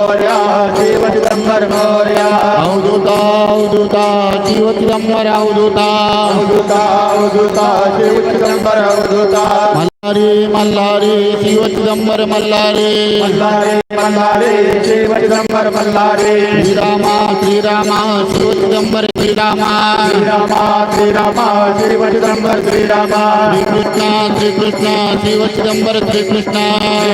मौर्या शिव चिदंबर मौर्या। अवधूता अवधूता शिव चिदंबर अवधूता। अवधूता अवधूता शिव अवधूता। चिदंबर मल्हारी। मल्लारे मल्लारे शिव चिदंबर मल्लारे। श्रीरामा श्रीरामा शिव चिदंबर श्रीरामा। श्रीरामा श्रीरामा शिव चिदंबर श्रीरामा। श्री कृष्ण श्री कृष्ण शिव चिदंबर श्री कृष्ण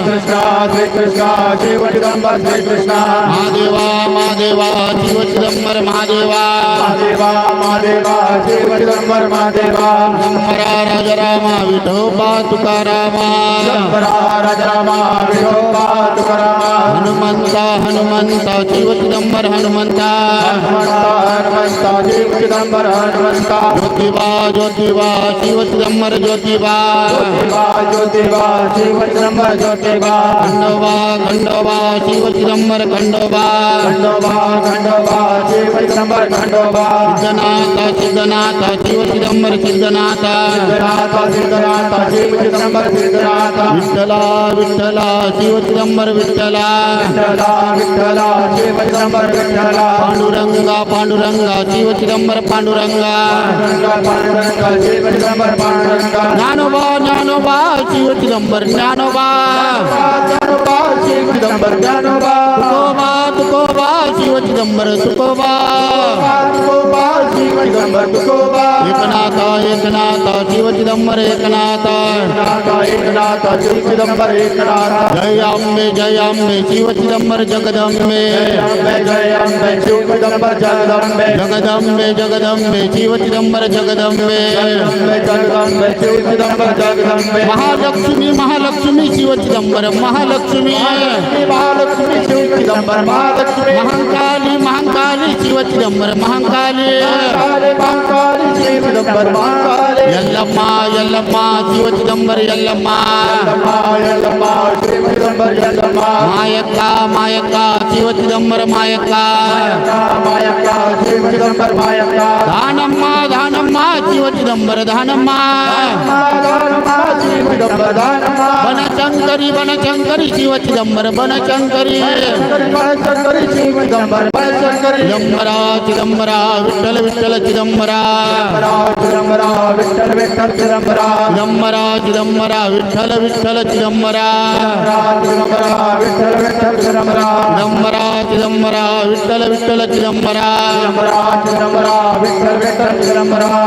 कृष्णा श्री कृष्णा शिव चिदंबर श्री कृष्णा महादेवा महादेवा शिव चिदंबर महादेवा। महादेवा महादेवा शिव चिदंबर महादेवा। शंकरा राजरामा विठोबा तुकारामा। शंकरा राजरामा विठोबा तुकारामा। हनुमंता हनुमंता शिव चिदंबर हनुमंता हनुमंता चिदंबर हनुमंता ज्योतिबा ज्योतिबा शिव चिदंबर ज्योतिबा। ज्योतिबा ज्योतिबा शिव चिदंबर ज्योतिबा। खंडोबा खंडोबा शिव चिदंबर खंडोबा। खंडोबा खंडोबा शिव चिदंबर खंडोबा। सिद्धनाथ सिद्धनाथ शिव चिदंबर सिद्धनाथ। सिद्धनाथ सिद्धनाथ शिव चिदंबर सिद्धनाथ। विठ्ठला विठ्ठला शिव चिदंबर विठ्ठला। विठ्ठला विठ्ठला शिव चिदंबर विठ्ठला पांडुरंगा पांडुरंगा शिव चिदंबर पांडुरंगा. पांडुरंग पांडुरंग शिव चिदंबर पांडुरंग ज्ञानोबा ज्ञानोबा शिव चिदंबर ज्ञानोबा. ज्ञानोबा शिव चिदंबर ज्ञानोबा. तुकोबा तुकोबा शिव चिदंबर तुकोबा एकनाथ एकनाथ शिव चिदंबर एकनाथ। एकनाथ एकनाथ शिव चिदंबर एकनाथ जय अम्बे जय अम्बे शिव चिदंबर जगदम्बे। जय अम्बे शिव चिदंबर जगदम्बे जगदम्बे जगदम्बे शिव चिदंबर जगदम्बे। जगदम्बे शिव चिदंबर जगदम्बे महालक्ष्मी महालक्ष्मी शिव चिदंबर महालक्ष्मी। महालक्ष्मी शिव चिदंबर महालक्ष्मी। महाकाली மகாகாலி மகாகாலி சிவ சிதம்பரம் மகாகாலி மகாகாலி சிவ சிதம்பரம் மகாகாலி. எல்லம்மா எல்லம்மா சிவ சிதம்பர எல்லம்மா எல்லம்மா சிவ சிதம்பர எல்லம்மா. மாயக்கா மாயக்கா சிவ சிதம்பர மாயக்கா மாயக்கா சிவ சிதம்பர மாயக்கா. தானம்மா தானம்மா சிவ दानम्मा बनशंकरी शिव चिदंबर बनशंकरी शंकरी शिव चिदंबर शंकरी चिदंबरा चिदंबरा चिदंबरा विठ्ठल विठ्ठल चिदंबरा। चिदंबरा चिदंबरा, विठ्ठल विठ्ठल चिदंबरा। चिदंबरा चिदंबरा, विठ्ठल विठ्ठल चिदंबरा। चिदंबरा चिदंबरा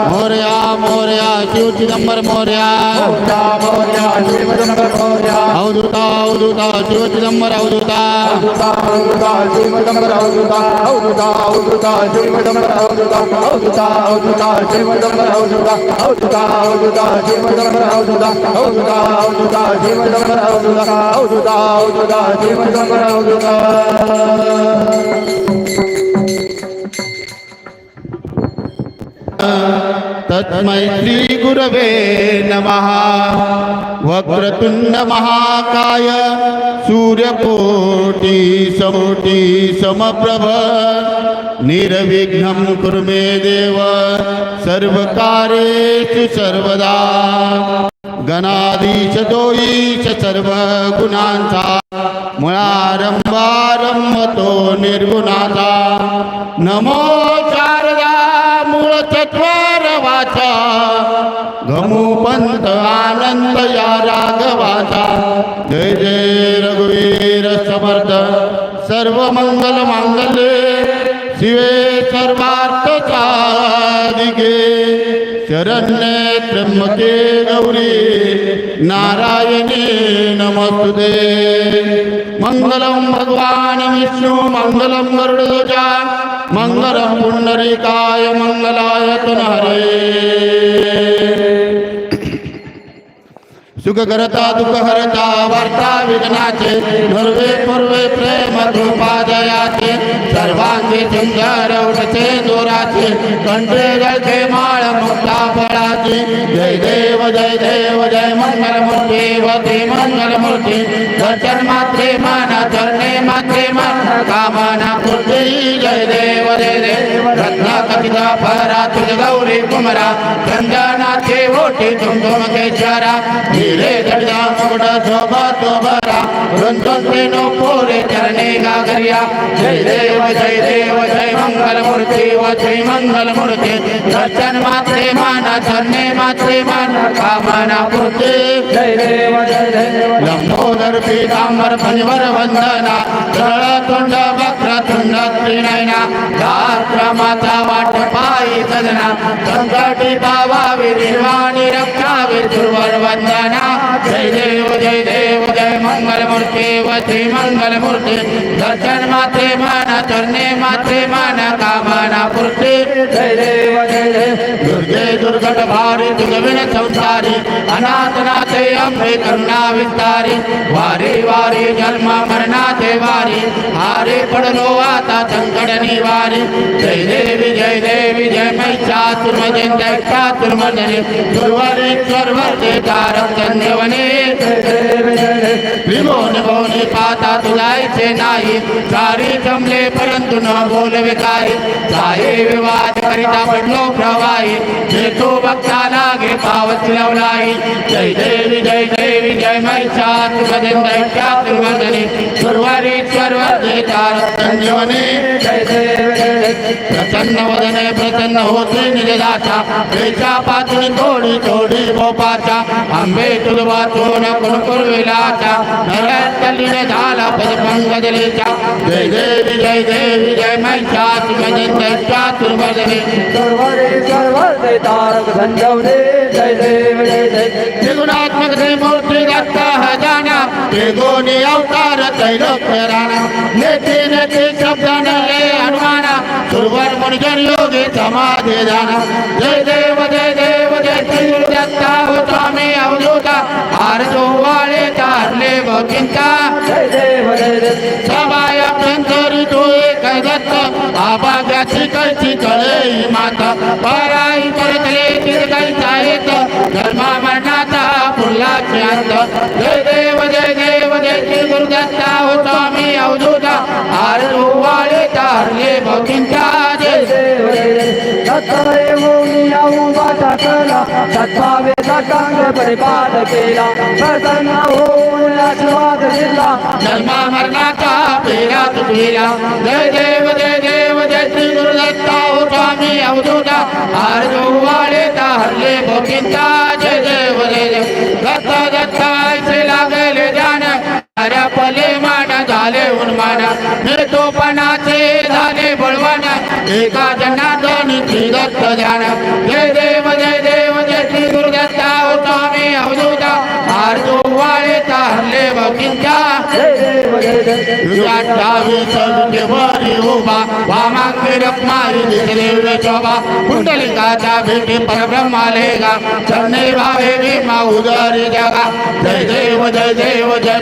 मोरया शिव चिदंबर मोरया शिव चिदंबर मोर्या शिव चिदंबर अवधूता अवधूता श्री गुरवे नमः। वक्रतुंड महाकाय सूर्यकोटि समोटि समप्रभ निर्विघ्नं कुरु मे देव सर्वकार्येषु सर्वदा। गणाधीश दोईश सर्व गुणांचा मुळारंभारंभ तो निर्गुणाचा नमो संत आनंद या राघवाचा। जय जय रघुवीर समर्थ। सर्व मंगल मांगल्ये शिवे सर्वार्थ साधिके शरण्ये त्र्यंबके गौरी नारायणी नमस्तुते। मंगलम भगवान विष्णु मंगलम गरुडध्वजा मंगलम पुंडरीकाय मंगलाय हरे सुख करता दुःख हरता वार्ता विघ्नाचे नर्वे पूर्वे प्रेम धृपादयाचे सर्वांगे सुंदर उठचे दोराचे कंठे गळते माळ मुक्ता फळाची जय देव जय देव, जय मंगल मूर्ती वते मंगल मूर्ती. दर्शन मात्रे मान चरणे मात्रे मान, कामना जय देव जय देव रत्ना कथित परा तुझ गौरी कुमरा चंदनाचे ओटी तुम तुम केशरा धीरे जडदा मुकुट शोभा तो भरा वृंदों नो पोरे चरणे गागरिया जय देव जय देव जय मंगल मूर्ती व जय मंगल मूर्ती दर्शन मात्रे माना चरणे मात्रे माना कामना पूर्ती जय देव जय देव लंबोदर पीतांबर फणिवर वंदना सरळ तोंड ತುಂಗತ್ರಿಣೈನ ಗಾತ್ರ ಮತ ವಾಟ ಪಾಯಿ ಸದನ ಸಂಕಟಿ ಭಾವಾವಿ ನಿರ್ವಾಣಿ ರಕ್ಷಾವಿ ಧ್ರುವರ್ ವಂದನ ಜಯ ದೇವ ಜಯ ದೇವ ಜಯ ಮಂಗಲ ಮೂರ್ತಿ ವತಿ ಮಂಗಲ ಮೂರ್ತಿ ದರ್ಶನ ಮಾತೆ ಮಾಡ चरणे मात्रे मान कामना पूर्ती। जय देव जय देव। दुर्गे दुर्गट भारी दुर्गविण संसारी अनाथनाथे अम्बे करुणा विस्तारी। वारी वारी जन्म मरणाचे वारी। हारे पडलो आता संकट निवारी। जय देवी जय देवी जय महिषासुरमर्दिनी जय चातुर्मजने दुर्वरे वर्धे तारक संजीवनी जय देव जय भोनी पाता तुलायचे नाही चारी जमले परंतु न बोलवे काही जाये विवाद करिता पडलो प्रवाही जे तो भक्ता लागे पावत लावलाई। जय देवी जय देवी जय महिषा तुमदन जय चातुर्वर्धनी सुरवारीश्वर वर्धे तारक संजीवनी जय देव प्रसन्न वदने प्रसन्न होते निजदाचा बेचा पातळी थोडी थोडी गोपाचा आंबे तुझ वाचून कुणकुरविलाचा नव्यात झाला पदपंकजलेचा जय देवी जय देवी जय तारक जय देव जय देव त्रिगुणात्मक दे मूर्ती दत्त हजाना ते दोन्ही अवतार त्रैलोक्य राणा नेते नेते शब्द नले हनुमाना सुरवर मुनिजन योगी समाधी जाना जय देव जय देव जय श्री गुरु दत्ता हो स्वामी अवधूता हार जो जिंका। समाया पंचरी डोळे काय दत्त आबागाची कळची कळे पराई परतले तिरकाईचा येत धर्मा मनाचा पुल्लाची अंत. जय देव जय देव जय श्री गुरुदत्ता होता अवधूता. आर वाळे तारले भगिंचा जय. देव जय देव दत्तरे मोनी उभा टाकला सत्तावे कांग परिपाल केला. प्रसन्न होऊन आशीर्वाद दिला. धर्मा मरणाचा पेरा तुटविला जय देव जय देव जय श्री गुरुदत्ता हो स्वामी अवधूता. हार वाळे तारले भगिंता जय देव जय देव. दत्ता दत्ता ऐसे लागले जाण अरे पले मान झाले उन्मान. निर्दोपणाचे झाले एका जनार्दनी दत्त ध्यान जय देव जय देव जय श्री गुरुदत्ता हो स्वामी अवधूता हार वाळे तारले भगिंता जय देव जय देव अठ्ठावीस विटेवरी उभा वामांगे रखमाई दिसले शोभा कुंडलिकाचा भेटी परब्रह्मालेगा चरणे भावे भीमा उदरी जगा जय देव जय देव जय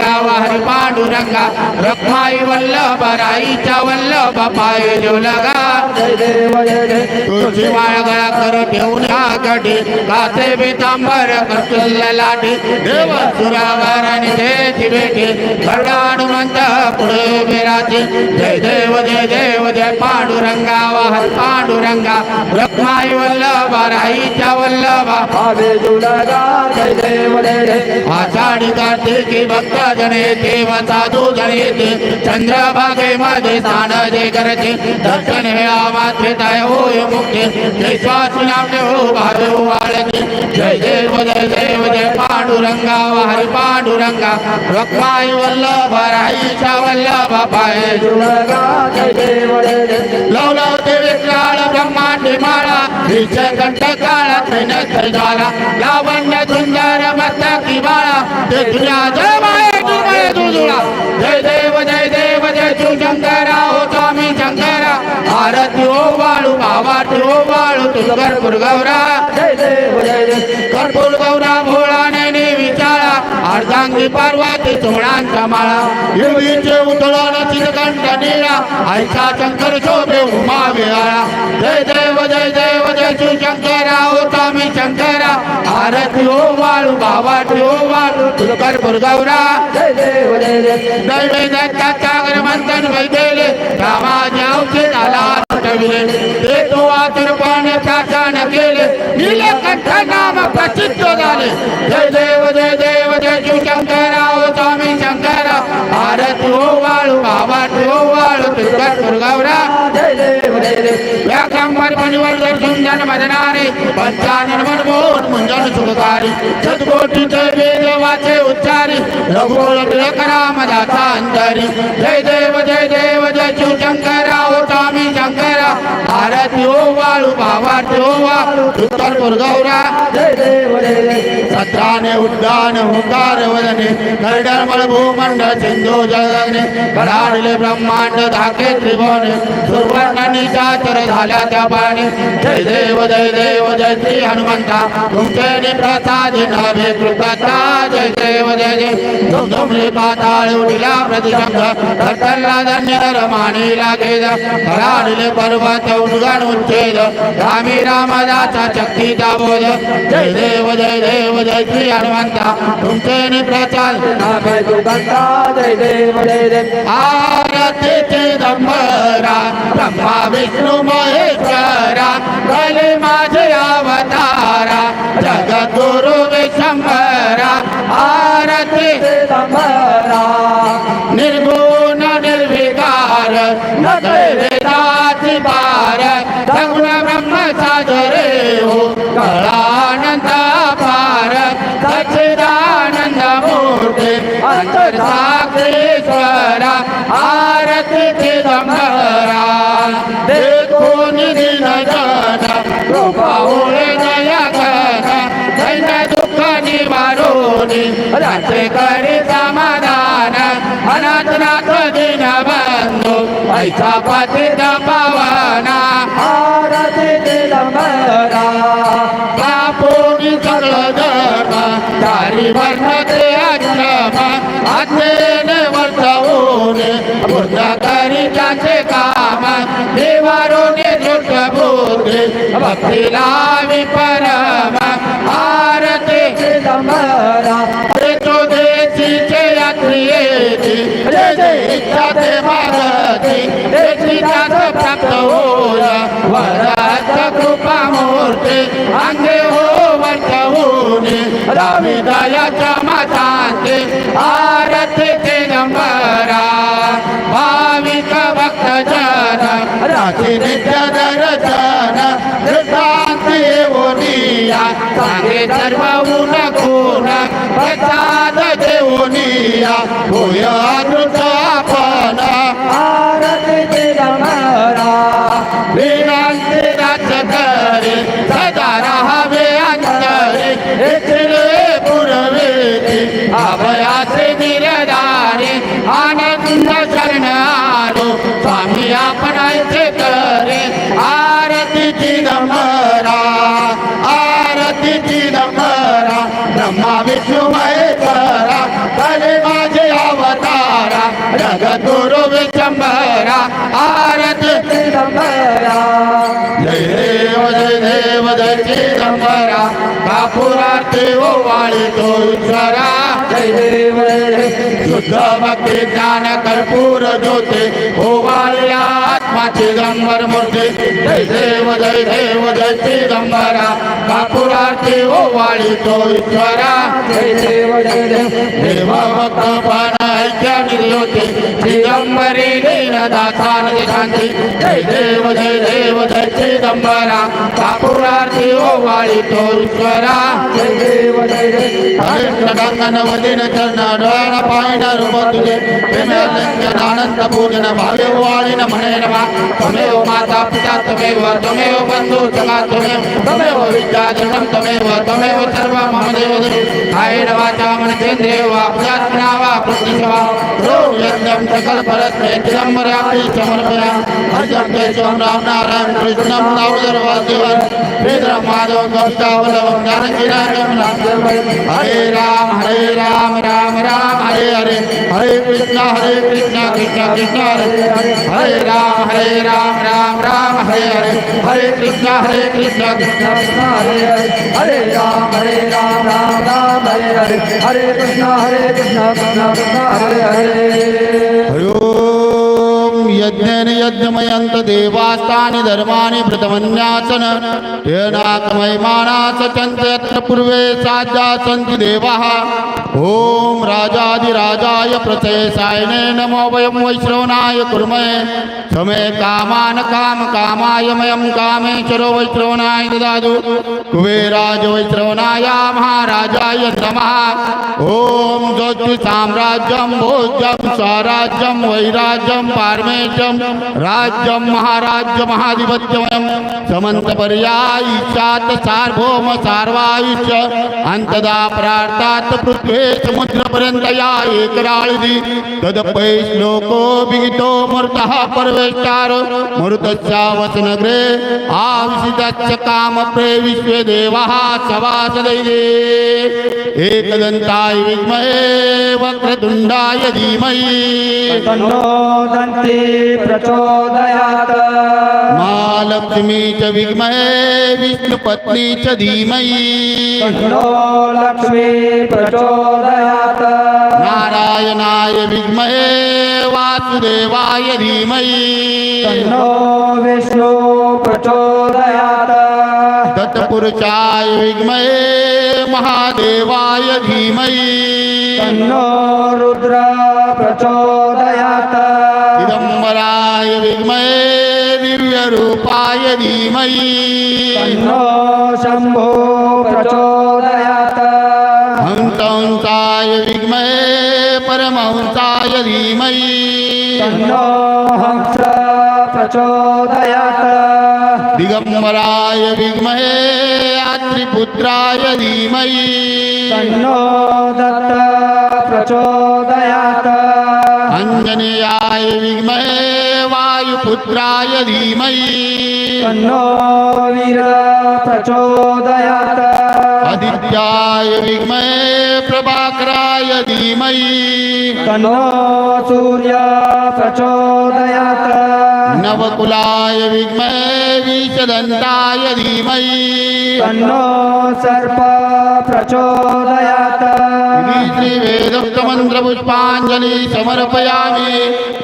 पांडुरंगा वाहरी पांडुरंगा रखमाई वल्लभ राईच्या वल्लभ पाय लगा। जय देव जय देव तुझी गळा कर ठेवून गडी काचे बेतांबर कस्तुल्ल लाटी देव सुरावर आणि देती बेटी हनुमंत पुढे बिराती जय देव जय देव जय पांडुरंगा वाहन पांडुरंगा रखमाई वल्लभ राईच्या वल्लभा। भावे जुलगा जय देव जय आषाढी कार्तिकी भक्त जने देव साधू चंद्रभागे मध्ये स्नान जे करते दर्शन वेळा मात्रे ताय होय जय स्वासी हो भावे वाळते जय जय जय पांडुरंगा, हरी पांडुरंगा। रखमाई वल्लभ राईच्या वल्लभ पाय जुलगा जय देव जय देव लवलव ते विक्राळ ब्रह्मांडी माळा विजय कंठ काळा त्रिनेत्र ज्वाला लावण्य सुंदर मस्तकी बाळा ते तुझ्या जय माये तुमळे तुझुळा जय देव जय देव, जय तू शंकरा हो स्वामी शंकरा आरती हो वाळू भावाटी हो वाळू तुझ भरपूर गौरा। कर्पूर गौरा अंगी पार्वती चुमणांचा माळा युवीचे उतळाला चितकांचा निळा। आईचा शंकर शोभे उमा विहाळा जय देव जय देव जय श्री शंकर होता मी आरती ओ वाळू बाबाची ओ वाळू तुलकर बुरगौरा जय देव जय देव जय सागर मंथन वैदेले। रामाच्या औषधाला ठेवले ते तो आतुरपणे प्रार्थना केले। नीलकंठ नाम प्रसिद्ध झाले। जय देव या कामवार पणीवर दर्शन जन मदनारे पंचानन मनमोहन मुंजन सुखकारी सदकोटी जय जय देव जय देव जय शंकरा होता मी शंकरा। भारत यो वाळू भावा ठेवा उत्तर गौरा जय देव जय देव। सत्राने उड्डाण हुंकार वदने करडमळ भूमंड सिंधू जगने कडाडले ब्रह्मांड धाके त्रिभुवने सुवर्ण निशाचर झाल्या त्या पाणी. जय देव जय देव जय श्री हनुमंता. तुमचे प्रसाद नभे कृतता जय देव जय जय. तुम तुमले पाताळ उडिला प्रतिशब्द. धरतल्ला धन्य धर मानी लागेल कडाडले पर्वत उद्गण उच्छेद. रामी रामदाचा शक्तीचा बोध. जय देव जय देव जय श्री हनुमंता तुमसे देव आरती ब्रह्मा विष्णु महेश्वरा करा आरतीची दमरा देखून दिन जाना रूपाऊळ दया करा धन दुःखानी मारोनी रात्र करी समाधान. अनाथ नाथ दिन बंधू ऐसा पती दपावाना आरतीची दमरा पापोनी सगळं जगा तारी वर्ण अक्षमा अज्ञेन तुझ्या करिताचे काम देवारोने बुद्धी भक्तीला मी परम आरते दमरा ते तो देशीचे यात्रियेची ते जे इच्छा ते मारती त्याची त्याच प्राप्त होया वरात कृपा मूर्ती अंगे हो वर्त होणे रामी दयाच्या मातांचे आरती ते नंबरा. राखी विद्या रचना दृष्टांत येऊनिया सांगे सर्वून कोण प्रसाद देऊनिया होय अदृष्ट आरती। चिदंबरा। जय देव जय देव जय चिदंबरा। कापुराते ओ वाळी तो ईश्वरा जय देव शुद्ध भक्ती ज्ञान कर्पूर ज्योति। ओ वाळी आत्मा चिदंबर मूर्ती। जय देव जय देव जय चिदंबरा। कापुराते ओ वाळी तो ईश्वरा जय देव जय देव देव भक्त सत्या निर्लोते दिगंबरे दाता शांती। जय देव जय देव जय चिदंबरा कापुरार्थी ओ वाळी तो ईश्वरा हरिष्ठगंगन वदिन चरण डोळण पायन रूप तुझे प्रेमेलंजन आनंद पूजन भावे वाळीन म्हणे नमा त्वमेव माता पिता त्वमेव त्वमेव बंधु सखा त्वमेव त्वमेव विद्या दृढं त्वमेव त्वमेव सर्व मम देव कायेन वाचा मनसेन्द्रिय वा प्रजात्मना वा प्रतिष्ठा रोग यज्ञं सकल परस्मे चिदंबरापि समर्पया राम नारायण कृष्णं माधवं हरे राम हरे राम राम राम हरे हरे हरे कृष्णा हरे कृष्णा कृष्णा कृष्णा हरे हरे राम हरे राम राम राम हरे हरे हरे कृष्णा हरे कृष्णा कृष्णा कृष्ण हरे। हरे हरे राम हरे राम राम राम हरे हरे हरे कृष्ण हरे कृष्ण कृष्ण कृष्ण हरे हरे यज्ञने यज्ञमयन्त देवास्तानि धर्माणि प्रथमन्यासन। तेनाकमयमानास चन्त यत्र पूर्वे साध्या सन्ति देवाः। ॐ राजाधिराजाय प्रचयसायने नमो वयं वैश्रवणाय कुर्महे। समे कामान् काम कामाय मयं कामेश्वरो वैश्रवणाय ददातु। कुबेराज वैश्रवणाय महाराजाय नमः। ॐ ज्योति साम्राज्यं भोज्यं, स्वराज्यं, वैराज्यं पारमेशं राज्यं महाराज्य महाधिपत्यमयं समन्तपर्यायिष्यात् सार्वभौम सार्वायुष्य अन्तदा प्रार्थात् पृथ्वे समुद्रपर्यन्तया एकराळिधि। तदपै श्लोको विहितो मृतः परवेष्टार। मृतस्यावसनगृहे आविशितस्य कामप्रे विश्वे देवः सवासदैरे एकदन्ताय विद्महे वक्रतुण्डाय धीमहि। तन्नो दन्ति प्रचोदयात्। महालक्ष्मी च विद्महे विष्णुपत्नी च धीमहि। तन्नो लक्ष्मी प्रचोदयात्। नारायणाय विद्महे वासुदेवाय धीमहि। तन्नो विष्णु प्रचोदयात्। दत्तपुरुषाय विद्महे महादेवाय धीमहि। तन्नो रुद्र प्रचोदयात् दिव्यरूपाय धीमहि। तन्नो शम्भो प्रचोदयात्। हंसाय विद्महे परमहंसाय धीमहि। तन्नो हंस प्रचोदयात्। दिगंबराय विद्महे आत्रिपुत्राय धीमहि। तन्नो दत्त प्रचोदयात्। अंजनेयाय विद्महे वायुपुत्राय धीमहि। तन्नो प्रचोदयात्। आदित्याय विद्महे प्रभाकराय धीमहि। तन्नो सूर्य प्रचोदयात्। नवकुलाय विद्महे विषदन्ताय धीमहि। तन्नो सर्प प्रचोदयात् श्रीवेदोक्तमन्त्रपुष्पाञ्जलि समर्पयामि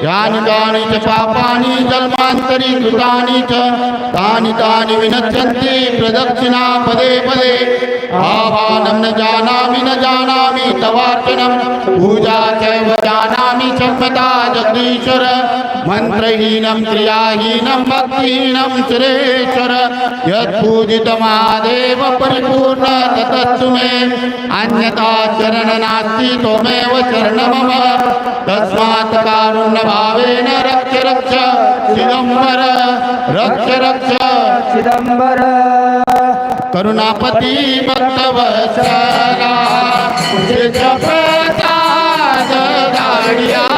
यानि कानि च पापानि जन्मान्तरि कृतानि च तानि तानि विनश्यन्ति प्रदक्षिणा पदे पदे आवानं न जानामि न जानामि तवार्चनं पूजा चैव जानामि क्षम्यता जगदीश्वर मन्त्रहीनं क्रियाहीनं, भक्तिहीनं सुरेश्वर। यत्पूजितमादेव परिपूर्ण ततस्तु मे। अन्यथा शरण नास्ति त्वमेव शरण मम तस्मात् कारुण्यभावेन रक्ष रक्ष चिदम्बर। रक्ष रक्ष चिदम्बर। करुणापती भक्तवत्सला। Yeah.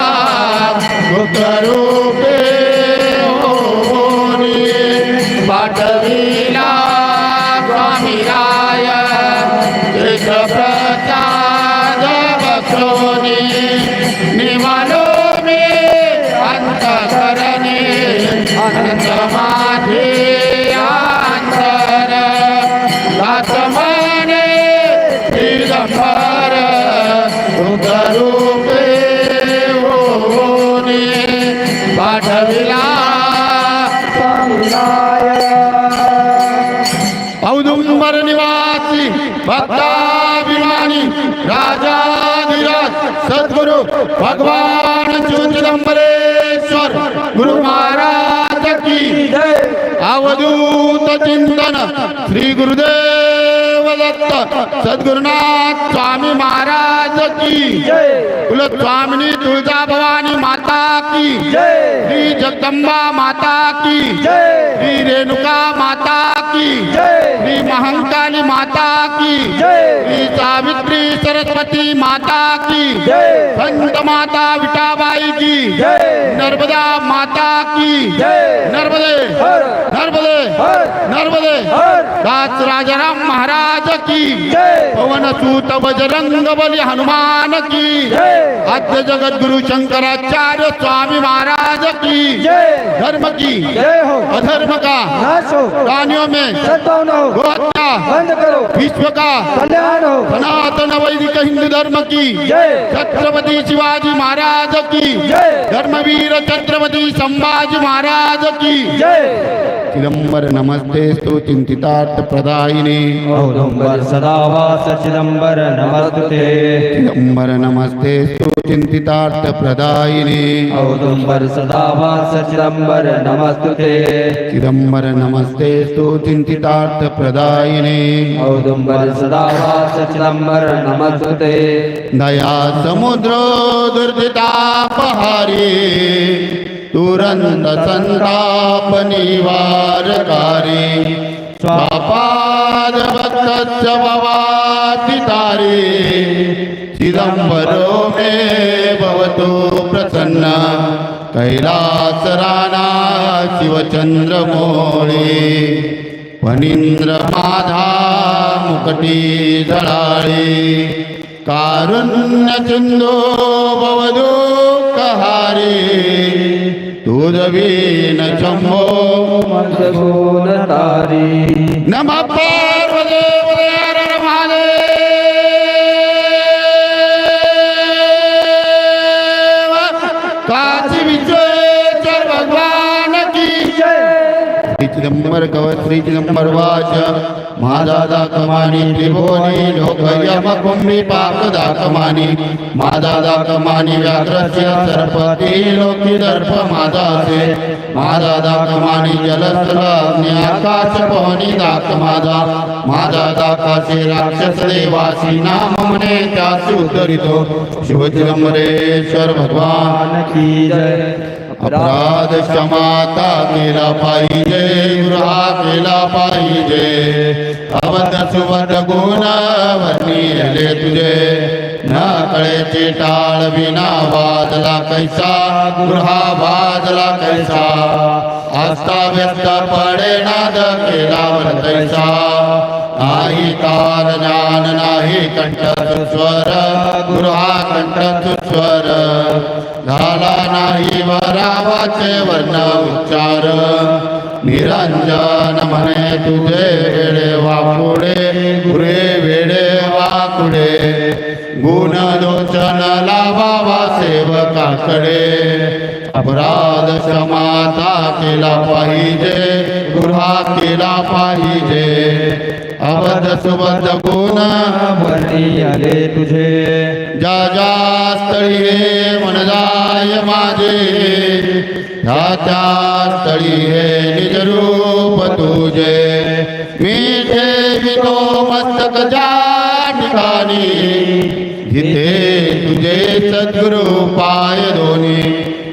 पाठविला. औदुंबर निवासी भक्ताभिमानी राजाधिराज सद्गुरु भगवान चिदंबरेश्वर गुरु महाराज की अवधूत चिंतन श्री गुरुदेव दत्त सद्गुरुनाथ स्वामी महाराज की। जय कुल स्वामिनी तुळजा भवानी माता की जय श्री जगदंबा माता की जय श्री रेणुका माता की। जय। श्री महंकाली माता की। जय। श्री सावित्री सरस्वती माता की। जय। संत माता विटाबाई की। जय। नर्मदा माता की। जय। नर्मदे। हर। नर्मदे। हर। नर्मदे। हर। दास राजाराम महाराज की। जय। पवन सूत बजरंग बली हनुमान की। जय। आद्य जगत गुरु शंकराचार्य स्वामी महाराज की। जय। धर्म की। जय हो। अधर्म का। नाश हो। प्राणियों में सद्भावना हो गोहत्या बंद करो। विश्व का। कल्याण हो। सनातन वैदिक हिंदू धर्म की। छत्रपति शिवाजी महाराज की। धर्मवीर छत्रपति संभाजी महाराज की। जय। चिदंबर नमस्ते स्तु चिंतितार्थ प्रदायिने औदुंबर सदा वास चिदंबर नमस्ते चिदंबर नमस्ते स्तु चिंतितार्थ प्रदायिने औदुंबर सदा वास चिदंबर नमस्ते चिदंबर नमस्ते स्तु चिंतितार्थ प्रदायिने औदुंबर सदा वास चिदंबर नमस्ते दया समुद्र दुर्दितापहारी तुरंत संताप निवारकारी स्वापाद भक्तस्य भवाति चिदंबरो मे भवतो प्रसन्न। कैलासराणा शिवचन्द्रमोळे वनीन्द्रमाधा मुकटी दलाळे कारुण्यचन्दो भवदो कहारे तुझवीन शंभो मंदगुण तारी नम पार्वदेव महादेव काशी विश्वेश्वर भगवान की जय श्री चिदंबर कवच श्री चिदंबर वाच माझा दातमानी त्रिभुवनी लोकयमकुंभी पापदातमानी माझा दातमानी व्याघ्रस्य सर्पती लोकी दर्प माझा असे माझा दातमानी जलस्थल आकाश पवनी दात माझा माझा दाकाचे राक्षस देवासी नाम म्हणे त्यास उतरितो शिवचिदंबरेश्वर भगवान की जय। अपराध क्षमाता केला पाहिजे गृहा केला पाहिजे. अवध सुबद्ध गुण वर्णिले तुझे. न कळेचे टाळ विना वाजला कैसा गृहा वाजला कैसा. आस्था व्यस्त पडे नाद केला कैसा नाही काल ज्ञान नाही कंठ सुस्वर गृहा कंठ सुस्वर झाला नाही वरावाचे वर्ण उच्चार. निरंजन म्हणे तुझे वेळे वाकुडे गुरे वेळे वाकुडे गुण लोचन लावावा सेवकाकडे. अपराध क्षमाता केला पाहिजे गृहा केला पाहिजे. अबध सुबध वर्णी आले तुझे। जा स्थळी हे मन जाय माझे। त्या त्या स्थळी हे निज रूप तुझे। मी ठेवितो मस्तक ज्या ठिकाणी जिथे तुझे सद्गुरु पाय दोन्ही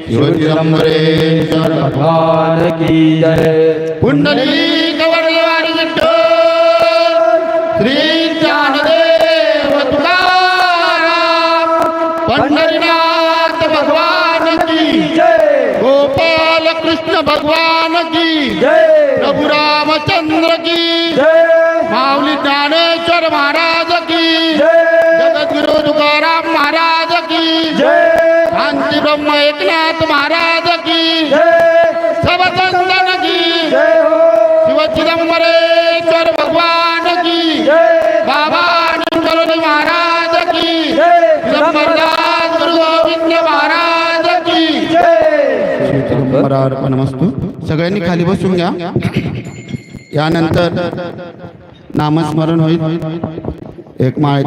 शिवचिदंबरेश्वर भगवान की जय। पुंडली पंढरीनाथ भगवान की जय। गोपाल कृष्ण भगवान की जय। प्रभु रामचंद्र की जय। माऊली ज्ञानेश्वर महाराज की जय। जगद्गुरु तुकाराम महाराज की जय। शांती ब्रह्म एकनाथ महाराज की जय। सब की जय हो। शिव चिदंबरेश्वर भगवान की जय। बाबा महाराज की जय सग खाली बसून यानंतर नामस्मरण होईल। एक मैं